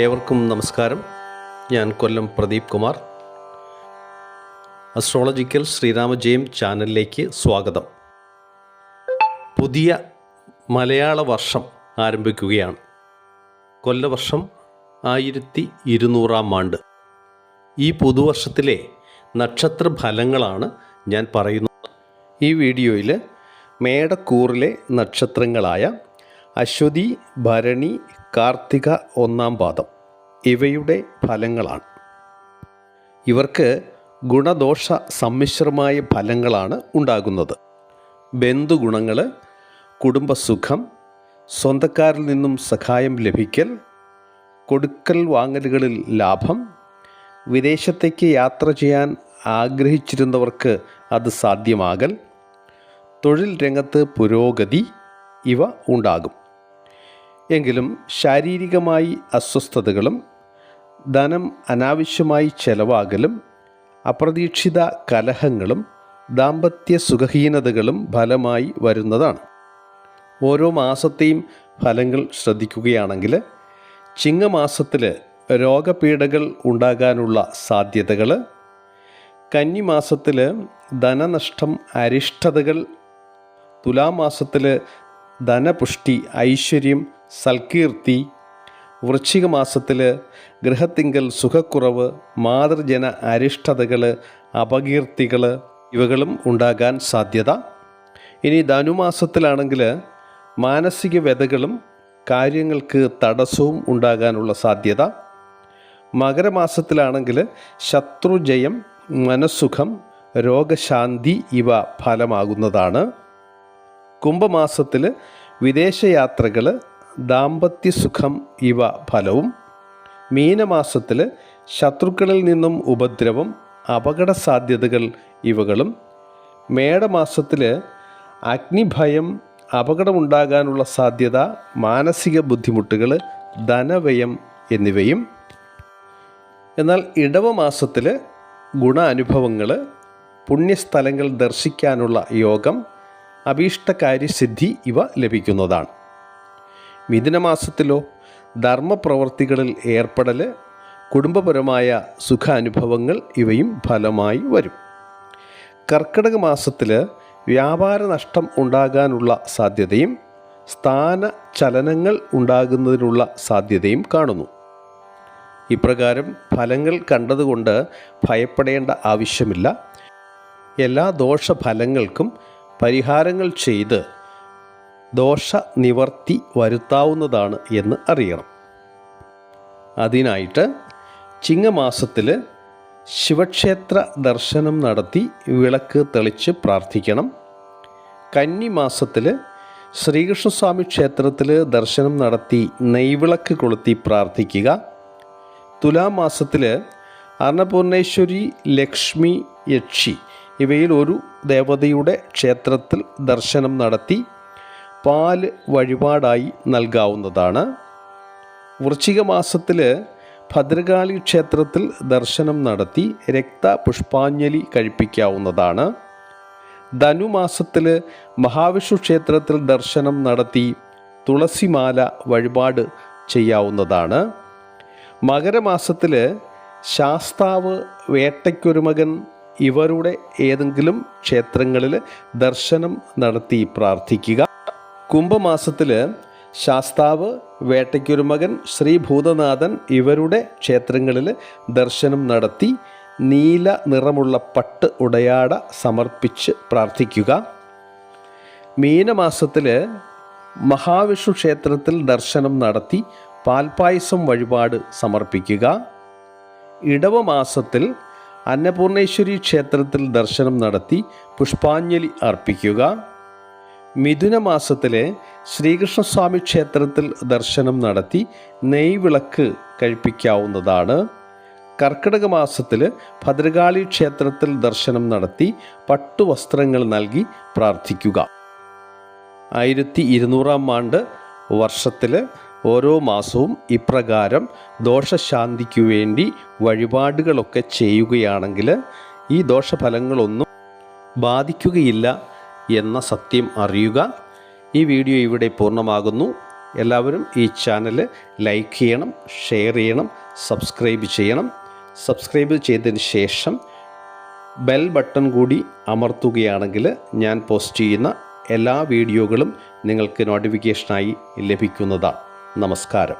ഏവർക്കും നമസ്കാരം. ഞാൻ കൊല്ലം പ്രദീപ് കുമാർ. അസ്ട്രോളജിക്കൽ ശ്രീരാമജയം ചാനലിലേക്ക് സ്വാഗതം. പുതിയ മലയാള വർഷം ആരംഭിക്കുകയാണ്. കൊല്ലവർഷം ആയിരത്തി ഇരുന്നൂറാം ആണ്ട്. ഈ പുതുവർഷത്തിലെ നക്ഷത്ര ഫലങ്ങളാണ് ഞാൻ പറയുന്നത്. ഈ വീഡിയോയിൽ മേടക്കൂറിലെ നക്ഷത്രങ്ങളായ അശ്വതി ഭരണി കാർത്തിക ഒന്നാം പാദം. ഇവയുടെ ഫലങ്ങളാണ്. ഇവർക്ക് ഗുണദോഷ സമ്മിശ്രമായ ഫലങ്ങളാണ് ഉണ്ടാകുന്നത്. ബന്ധുഗുണങ്ങൾ കുടുംബസുഖം സ്വന്തക്കാരിൽ നിന്നും സഹായം ലഭിക്കൽ കൊടുക്കൽ വാങ്ങലുകളിൽ ലാഭം വിദേശത്തേക്ക് യാത്ര ചെയ്യാൻ ആഗ്രഹിച്ചിരുന്നവർക്ക് അത് സാധ്യമാകൽ തൊഴിൽ രംഗത്ത് പുരോഗതി ഇവ ഉണ്ടാകും. എങ്കിലും ശാരീരികമായി അസ്വസ്ഥതകളും ധനം അനാവശ്യമായി ചെലവാകലും അപ്രതീക്ഷിത കലഹങ്ങളും ദാമ്പത്യ സുഖഹീനതകളും ഫലമായി വരുന്നതാണ്. ഓരോ മാസത്തെയും ഫലങ്ങൾ ശ്രദ്ധിക്കുകയാണെങ്കിൽ ചിങ്ങമാസത്തിൽ രോഗപീഠകൾ ഉണ്ടാകാനുള്ള സാധ്യതകൾ കന്നിമാസത്തിൽ ധനനഷ്ടം അരിഷ്ടതകൾ തുലാമാസത്തിൽ ധനപുഷ്ടി ഐശ്വര്യം സൽകീർത്തി വൃശ്ചിക മാസത്തിൽ ഗൃഹത്തിങ്കൽ സുഖക്കുറവ് മാതൃജന അരിഷ്ടതകൾ അപകീർത്തികൾ ഇവകളും ഉണ്ടാകാൻ സാധ്യത. ഇനി ധനുമാസത്തിലാണെങ്കിൽ മാനസിക വ്യതകളും കാര്യങ്ങൾക്ക് തടസ്സവും ഉണ്ടാകാനുള്ള സാധ്യത. മകരമാസത്തിലാണെങ്കിൽ ശത്രുജയം മനസ്സുഖം രോഗശാന്തി ഇവ ഫലമാകുന്നതാണ്. കുംഭമാസത്തിൽ വിദേശയാത്രകൾ ദാമ്പത്യസുഖം ഇവ ഫലവും മീനമാസത്തിൽ ശത്രുക്കളിൽ നിന്നും ഉപദ്രവം അപകട സാധ്യതകൾ ഇവകളും മേടമാസത്തിൽ അഗ്നിഭയം അപകടമുണ്ടാകാനുള്ള സാധ്യത മാനസിക ബുദ്ധിമുട്ടുകൾ ധനവ്യയം എന്നിവയും. എന്നാൽ ഇടവമാസത്തിൽ ഗുണ അനുഭവങ്ങൾ പുണ്യസ്ഥലങ്ങൾ ദർശിക്കാനുള്ള യോഗം അഭീഷ്ടകാര്യസിദ്ധി ഇവ ലഭിക്കുന്നതാണ്. മിഥുനമാസത്തിലോ ധർമ്മപ്രവർത്തികളിൽ ഏർപ്പെടൽ കുടുംബപരമായ സുഖാനുഭവങ്ങൾ ഇവയും ഫലമായി വരും. കർക്കിടക മാസത്തിൽ വ്യാപാര നഷ്ടം ഉണ്ടാകാനുള്ള സാധ്യതയും സ്ഥാന ചലനങ്ങൾ ഉണ്ടാകുന്നതിനുള്ള സാധ്യതയും കാണുന്നു. ഇപ്രകാരം ഫലങ്ങൾ കണ്ടതുകൊണ്ട് ഭയപ്പെടേണ്ട ആവശ്യമില്ല. എല്ലാ ദോഷഫലങ്ങൾക്കും പരിഹാരങ്ങൾ ചെയ്ത് ദോഷ നിവർത്തി വരുത്താവുന്നതാണ് എന്ന് അറിയണം. അതിനായിട്ട് ചിങ്ങമാസത്തിൽ ശിവക്ഷേത്ര ദർശനം നടത്തി വിളക്ക് തെളിച്ച് പ്രാർത്ഥിക്കണം. കന്നിമാസത്തിൽ ശ്രീകൃഷ്ണസ്വാമി ക്ഷേത്രത്തിൽ ദർശനം നടത്തി നെയ്വിളക്ക് കൊളുത്തി പ്രാർത്ഥിക്കുക. തുലാമാസത്തിൽ അന്നപൂർണേശ്വരി ലക്ഷ്മി യക്ഷി ഇവയിൽ ഒരു ദേവതയുടെ ക്ഷേത്രത്തിൽ ദർശനം നടത്തി പാൽ വഴിപാടായി നൽകാവുന്നതാണ്. വൃശ്ചിക മാസത്തിൽ ഭദ്രകാളി ക്ഷേത്രത്തിൽ ദർശനം നടത്തി രക്ത പുഷ്പാഞ്ജലി കഴിപ്പിക്കാവുന്നതാണ് ധനുമാസത്തിൽ മഹാവിഷ്ണു ക്ഷേത്രത്തിൽ ദർശനം നടത്തി തുളസിമാല വഴിപാട് ചെയ്യാവുന്നതാണ്. മകരമാസത്തിൽ ശാസ്താവ് വേട്ടയ്ക്കൊരുമകൻ ഇവരുടെ ഏതെങ്കിലും ക്ഷേത്രങ്ങളിൽ ദർശനം നടത്തി പ്രാർത്ഥിക്കുക. കുംഭമാസത്തിൽ ശാസ്താവ് വേട്ടയ്ക്കൊരുമകൻ ശ്രീ ഭൂതനാഥൻ ഇവരുടെ ക്ഷേത്രങ്ങളിൽ ദർശനം നടത്തി നീല നിറമുള്ള പട്ട് ഉടയാട സമർപ്പിച്ച് പ്രാർത്ഥിക്കുക. മീനമാസത്തിൽ മഹാവിഷ്ണു ക്ഷേത്രത്തിൽ ദർശനം നടത്തി പാൽപായസം വഴിപാട് സമർപ്പിക്കുക. ഇടവമാസത്തിൽ അന്നപൂർണേശ്വരി ക്ഷേത്രത്തിൽ ദർശനം നടത്തി പുഷ്പാഞ്ജലി അർപ്പിക്കുക. മിഥുന മാസത്തിലെ ശ്രീകൃഷ്ണസ്വാമി ക്ഷേത്രത്തിൽ ദർശനം നടത്തി നെയ്വിളക്ക് കഴിപ്പിക്കാവുന്നതാണ്. കർക്കിടക മാസത്തിൽ ഭദ്രകാളി ക്ഷേത്രത്തിൽ ദർശനം നടത്തി പട്ടുവസ്ത്രങ്ങൾ നൽകി പ്രാർത്ഥിക്കുക. ആയിരത്തി ഇരുന്നൂറാം ആണ്ട് വർഷത്തിൽ ഓരോ മാസവും ഇപ്രകാരം ദോഷശാന്തിക്കു വേണ്ടി വഴിപാടുകളൊക്കെ ചെയ്യുകയാണെങ്കിൽ ഈ ദോഷഫലങ്ങളൊന്നും ബാധിക്കുകയില്ല എന്ന സത്യം അറിയുക. ഈ വീഡിയോ ഇവിടെ പൂർണമാകുന്നു. എല്ലാവരും ഈ ചാനൽ ലൈക്ക് ചെയ്യണം ഷെയർ ചെയ്യണം സബ്സ്ക്രൈബ് ചെയ്യണം. സബ്സ്ക്രൈബ് ചെയ്തതിന് ശേഷം ബെൽ ബട്ടൺ കൂടി അമർത്തുകയാണെങ്കിൽ ഞാൻ പോസ്റ്റ് ചെയ്യുന്ന എല്ലാ വീഡിയോകളും നിങ്ങൾക്ക് നോട്ടിഫിക്കേഷനായി ലഭിക്കുന്നതാണ് നമസ്കാരം